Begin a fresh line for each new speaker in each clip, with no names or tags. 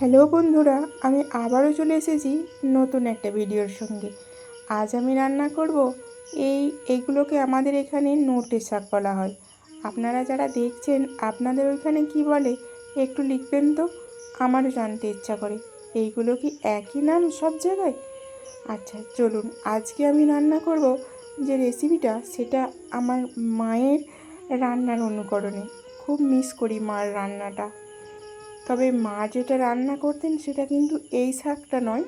Hello বন্ধুরা, আমি আবারও চলে এসেছি নতুন একটা ভিডিওর সঙ্গে। আজ আমি রান্না করব এই এগুলোকে আমাদের এখানে নোটে শাক বলা হয়। আপনারা যারা দেখছেন, আপনাদের ওইখানে কি বলে একটু লিখবেন তো, আমারও জানতে ইচ্ছা করে। এইগুলো কি একই নাম সব জায়গায়? আচ্ছা চলুন, আজকে আমি রান্না করব যে রেসিপিটা সেটা আমার মায়ের রান্নার অনুকরণে। খুব মিস করি মার রান্নাটা। তবে মা যেটা রান্না করতেন সেটা কিন্তু এই শাকটা নয়।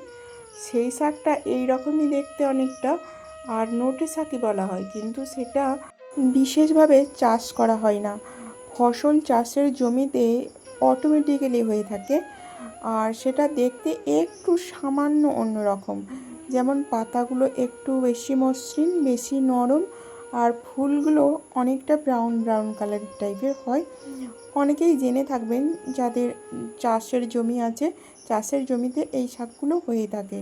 সেই শাকটা এই রকমই দেখতে অনেকটা, আর নোটে শাকই বলা হয়, কিন্তু সেটা বিশেষভাবে চাষ করা হয় না। ফসল চাষের জমিতে অটোমেটিক্যালি হয়ে থাকে, আর সেটা দেখতে একটু সামান্য অন্যরকম। যেমন পাতাগুলো একটু বেশি মসৃণ, বেশি নরম আর ফুলগুলো অনেকটা ব্রাউন ব্রাউন কালারের টাইপের হয়। অনেকেই জেনে থাকবেন যাদের চাষের জমি আছে, চাষের জমিতে এই শাকগুলো হয়ে থাকে।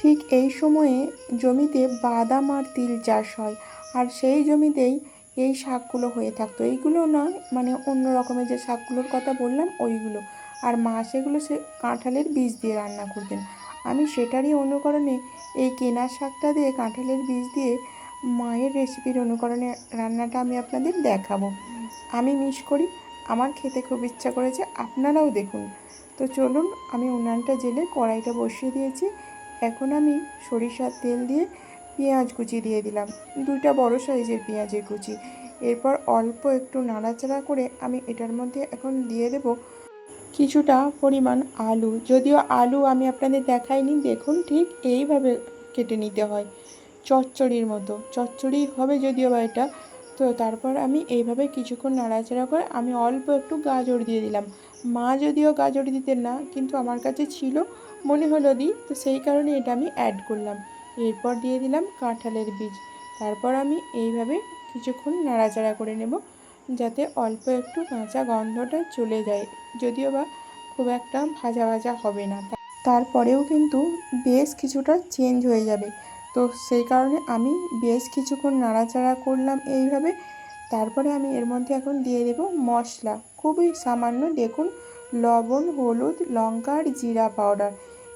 ঠিক এই সময়ে জমিতে বাদাম আর তিল চাষ হয়, আর সেই জমিতেই এই শাকগুলো হয়ে থাকতো। এইগুলো নয় মানে অন্য রকমের যে শাকগুলোর কথা বললাম, ওইগুলো। আর মা সেগুলো সে কাঁঠালের বীজ দিয়ে রান্না করতেন। আমি সেটারই অনুকরণে এই কেনা শাকটা দিয়ে কাঁঠালের বীজ দিয়ে মায়ের রেসিপির অনুকরণে রান্নাটা আমি আপনাদের দেখাবো। আমি মিস করি, আমার খেতে খুব ইচ্ছা করেছে, আপনারাও দেখুন। তো চলুন, আমি উনানটা জেলে কড়াইটা বসিয়ে দিয়েছি। এখন আমি সরিষার তেল দিয়ে পেঁয়াজ কুচি দিয়ে দিলাম। দুইটা বড় সাইজের পেঁয়াজের কুচি। এরপর অল্প একটু নাড়াচাড়া করে আমি এটার মধ্যে এখন দিয়ে দেব কিছুটা পরিমাণ আলু। যদিও আলু আমি আপনাদের দেখাইনি, দেখুন ঠিক এইভাবে কেটে নিতে হয়। চচ্চড়ির মতো। চচ্চড়ি হবে যদিও বা এটা। তো তারপর আমি এইভাবে কিছুক্ষণ নাড়াচাড়া করে আমি অল্প একটু গাজর দিয়ে দিলাম। মা যদিও গাজর দিতেন না, কিন্তু আমার কাছে ছিল মনে হলো দিই তো সেই কারণে এটা আমি অ্যাড করলাম। এরপর দিয়ে দিলাম কাঁঠালের বীজ। তারপর আমি এইভাবে কিছুক্ষণ নাড়াচাড়া করে নেব, যাতে অল্প একটু কাঁচা গন্ধটা চলে যায়। যদিও বা খুব একটা ভাজা ভাজা হবে না। তারপরেও কিন্তু বেশ কিছুটা চেঞ্জ হয়ে যাবে। তো সেই কারণে আমি বেশ কিছুক্ষণ নাড়াচাড়া করলাম এইভাবে। তারপরে আমি এর মধ্যে এখন দিয়ে দেব মশলা। খুবই সামান্য দেখুন, লবণ, হলুদ লঙ্কা আর জিরা পাউডার।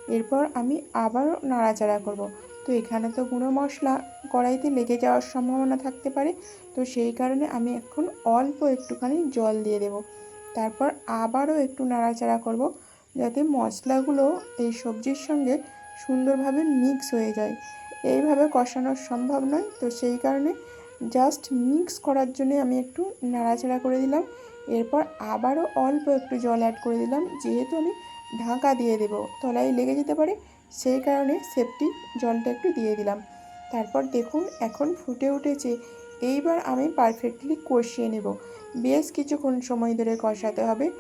এরপর আমি আবারও নাড়াচাড়া করব। তো এখানে তো গুঁড়ো মশলা কড়াইতে লেগে যাওয়ার সম্ভাবনা থাকতে পারে। তো সেই কারণে আমি এখন অল্প একটুখানি জল দিয়ে দেব। তারপর আবারও একটু নাড়াচাড়া করব যাতে মশলাগুলো এই সবজির সঙ্গে সুন্দরভাবে মিক্স হয়ে যায়। এইভাবে কষানো সম্ভব নয়। তো সেই কারণে জাস্ট মিক্স করার জন্য আমি একটু নাড়াচাড়া করে দিলাম। এরপর আবারও অল্প একটু জল অ্যাড করে দিলাম। যেহেতু আমি ঢাকা দিয়ে দেব, তলায় লেগে যেতে পারে, সেই কারণে সেফটি জলটা একটু দিয়ে দিলাম। তারপর দেখুন, এখন ফুটে উঠেছে। এইবার আমি পারফেক্টলি কষিয়ে নেব। বেশ কিছুক্ষণ সময় ধরে কষাতে হবে।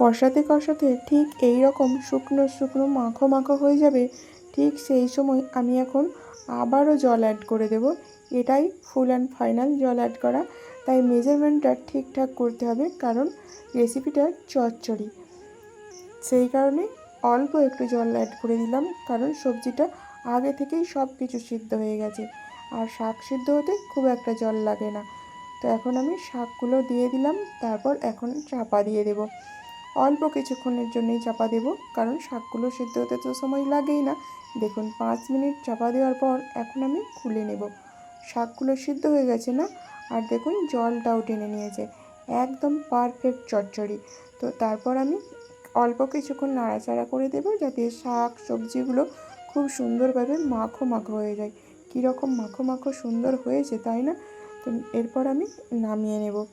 কষাতে কষাতে ঠিক এই রকম শুকনো শুকনো মাখো মাখো হয়ে যাবে, ঠিক সেই সময় আমি এখন আবারও জল অ্যাড করে দেব। এটাই ফুল অ্যান্ড ফাইনাল জল অ্যাড করা। তাই মেজারমেন্টটা ঠিকঠাক করতে হবে, কারণ রেসিপিটা চচ্চড়ি। সেই কারণে অল্প একটু জল অ্যাড করে দিলাম, কারণ সবজিটা আগে থেকেই সব কিছু সিদ্ধ হয়ে গেছে। আর শাক সিদ্ধ হতে খুব একটা জল লাগে না। তো এখন আমি শাকগুলো দিয়ে দিলাম, তারপর এখন চাপা দিয়ে দেব। অল্প কিছুক্ষণের জন্যই চাপা দেব, কারণ শাকগুলো সিদ্ধ হতে তো সময় লাগেই না। দেখুন, পাঁচ মিনিট চাপা দেওয়ার পর এখন আমি খুলে নেব। শাকগুলো সিদ্ধ হয়ে গেছে না? আর দেখুন, জলটাও টেনে নিয়েছে। একদম পারফেক্ট চচ্চড়ি। তো তারপর আমি অল্প কিছুক্ষণ নাড়াচাড়া করে দেব যাতে শাক, সবজিগুলো খুব সুন্দরভাবে মাখো মাখো হয়ে যায়। কীরকম মাখো মাখো সুন্দর হয়েছে, তাই না? তো এরপর আমি নামিয়ে নেব।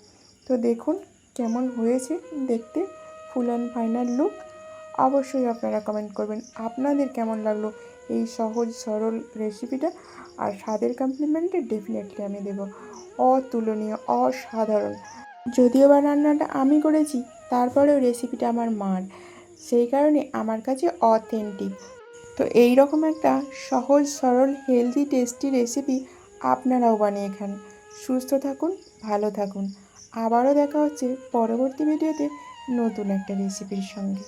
তো দেখুন, কেমন হয়েছে দেখতে। Full and final look. অবশ্যই আপনারা কমেন্ট করবেন আপনাদের কেমন লাগল এই সহজ, সরল রেসিপিটা আর স্বাদের কমপ্লিমেন্টে ডেফিনেটলি আমি দেব। অতুলনীয়, অসাধারণ। যদিও বা রান্নাটা আমি করেছি, তারপরেও রেসিপিটা আমার মার। সেই কারণে আমার কাছে অথেন্টিক তো এই রকম একটা সহজ, সরল হেলদি টেস্টি রেসিপি আপনারাও বানিয়ে খান। সুস্থ থাকুন, ভালো থাকুন। আবারও দেখা হচ্ছে পরবর্তী ভিডিওতে নতুন একটা রেসিপির সঙ্গে।